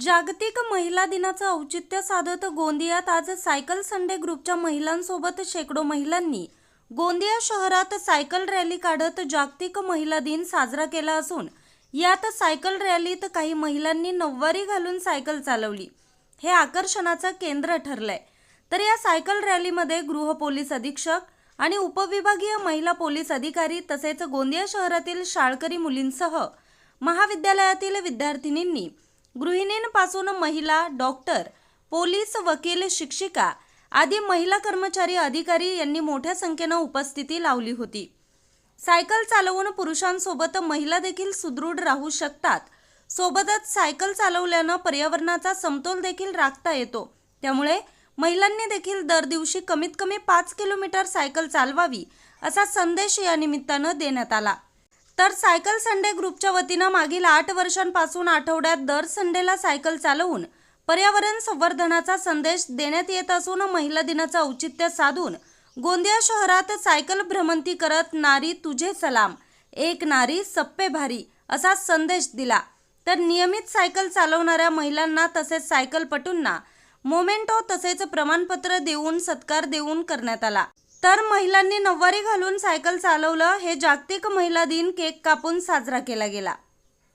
जागतिक महिला दिनाचं औचित्य साधत गोंदियात आज सायकल संडे ग्रुपच्या महिलांसोबत शेकडो महिलांनी गोंदिया शहरात सायकल रॅली काढत जागतिक महिला दिन साजरा केला असून यात सायकल रॅलीत काही महिलांनी नऊवारी घालून सायकल चालवली. हे आकर्षणाचं केंद्र ठरलंय. तर या सायकल रॅलीमध्ये गृह पोलीस अधीक्षक आणि उपविभागीय महिला पोलीस अधिकारी तसेच गोंदिया शहरातील शाळकरी मुलींसह महाविद्यालयातील विद्यार्थिनींनी गृहिणींपासून महिला डॉक्टर पोलीस वकील शिक्षिका आदी महिला कर्मचारी अधिकारी यांनी मोठ्या संख्येनं उपस्थिती लावली होती. सायकल चालवून पुरुषांसोबत महिला देखील सुदृढ राहू शकतात. सोबतच सायकल चालवल्यानं पर्यावरणाचा समतोल देखील राखता येतो. त्यामुळे महिलांनी देखील दर दिवशी कमीत कमी पाच किलोमीटर सायकल चालवावी असा संदेश या निमित्तानं देण्यात आला. तर सायकल संडे ग्रुपच्या वतीनं मागील आठ वर्षांपासून आठवड्यात दर संडेला सायकल चालवून पर्यावरण संवर्धनाचा संदेश देण्यात येत असून महिला दिनाचं औचित्य साधून गोंदिया शहरात सायकल भ्रमंती करत नारी तुझे सलाम एक नारी सप्पे भारी असा संदेश दिला. तर नियमित सायकल चालवणाऱ्या महिलांना तसेच सायकलपटूंना मोमेंटो तसेच प्रमाणपत्र देऊन सत्कार देऊन करण्यात आला. तर महिलांनी नऊवारी घालून सायकल चालवलं हे जागतिक महिला दिन केक कापून साजरा केला गेला.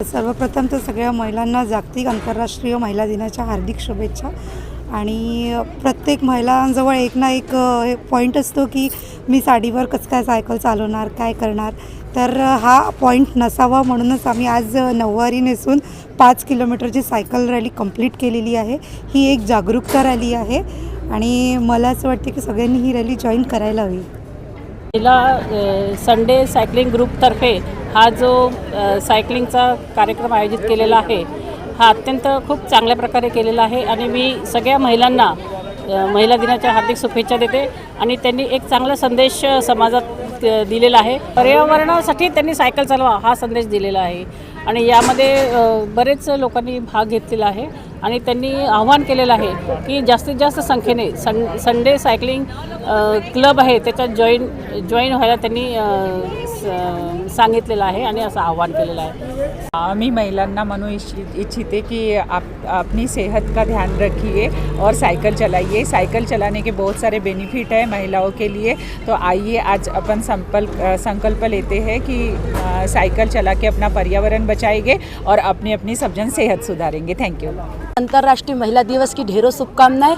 सर्वप्रथम तर सगळ्या महिलांना जागतिक आंतरराष्ट्रीय महिला दिनाच्या हार्दिक शुभेच्छा. आणि प्रत्येक महिलांजवळ एक ना एक पॉईंट असतो की मी साडीवर कसं काय सायकल चालवणार काय करणार? तर हा पॉईंट नसावा म्हणूनच आम्ही आज नऊवारी नेसून पाच किलोमीटरची सायकल रॅली कंप्लीट केलेली आहे. ही एक जागरूकता रॅली आहे. आणि मला असं वाटतं की सगळ्यांनी ही रॅली जॉईन करायला हवी. तिला संडे सायकलिंग ग्रुपतर्फे हा जो सायकलिंगचा कार्यक्रम आयोजित केलेला आहे हा अत्यंत खूप चांगल्या प्रकारे केलेला आहे आणि मी सगळ्या महिलांना महिला दिनाच्या हार्दिक शुभेच्छा देते आणि त्यांनी एक चांगला संदेश समाजात दिलेला आहे. पर्यावरणासाठी त्यांनी सायकल चालवा हा संदेश दिलेला आहे आणि यामध्ये बरेच लोकांनी भाग घेतलेला आहे. आणि त्यांनी आव्हान केलेलं आहे की जास्तीत जास्त संख्येने सं संडे सायकलिंग क्लब आहे त्याच्यात जॉईन जॉईन व्हायला त्यांनी स- सांगितलेलं आहे आणि असं आव्हान केलेलं आहे. आम्ही महिलांना म्हणू इच्छि- इच्छिते कि आप अपनी सेहत का ध्यान रखिए और साइकिल चलाइए। साइकिल चलाने के बहुत सारे बेनिफिट है महिलाओं के लिए। तो आइए आज अपन संकल्प संकल्प लेते हैं कि साइकिल चला के अपना पर्यावरण बचाएंगे और अपनी अपनी सब जन सेहत सुधारेंगे। थैंक यू अंतर्राष्ट्रीय महिला दिवस की ढेरों शुभकामनाएँ।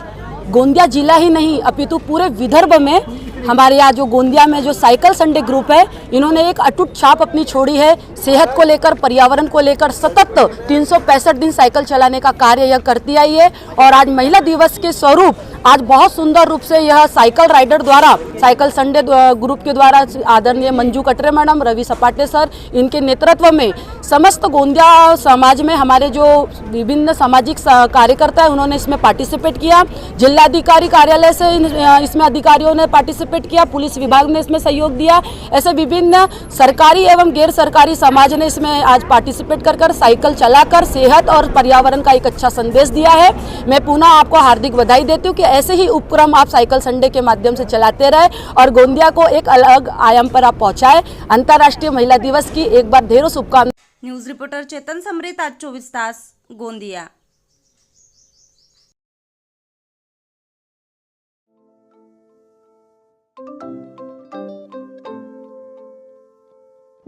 गोंदिया जिला ही नहीं, अपितु पूरे विदर्भ में हमारे यहाँ जो गोंदिया में जो साइकिल संडे ग्रुप है, इन्होंने एक अटूट छाप अपनी छोड़ी है, सेहत को लेकर, पर्यावरण को लेकर, सतत तीन सौ पैंसठ दिन साइकिल चलाने का कार्य यह करती आई है। और आज महिला दिवस के स्वरूप आज बहुत सुंदर रूप से यह साइकिल राइडर द्वारा, साइकिल संडे ग्रुप के द्वारा आदरणीय मंजू कटरे मैडम, रवि सपाटे सर, इनके नेतृत्व में समस्त गोंदिया समाज में हमारे जो विभिन्न सामाजिक कार्यकर्ता है, उन्होंने इसमें पार्टिसिपेट किया। जिलाधिकारी कार्यालय से इसमें अधिकारियों ने पार्टिसिपेट किया, पुलिस विभाग ने इसमें सहयोग दिया। ऐसे विभिन्न सरकारी एवं गैर सरकारी समाज ने इसमें आज पार्टिसिपेट कर कर साइकिल चलाकर सेहत और पर्यावरण का एक अच्छा संदेश दिया है। मैं पुनः आपको हार्दिक बधाई देती हूँ कि ऐसे ही उपक्रम आप साइकिल संडे के माध्यम से चलाते रहे और गोंदिया को एक अलग आयाम पर आप पहुँचाए। अंतर्राष्ट्रीय महिला दिवस की एक बार ढेरों शुभकामना न्यूज़ रिपोर्टर चेतन समृत, आज चौबीस तास, गोंदिया।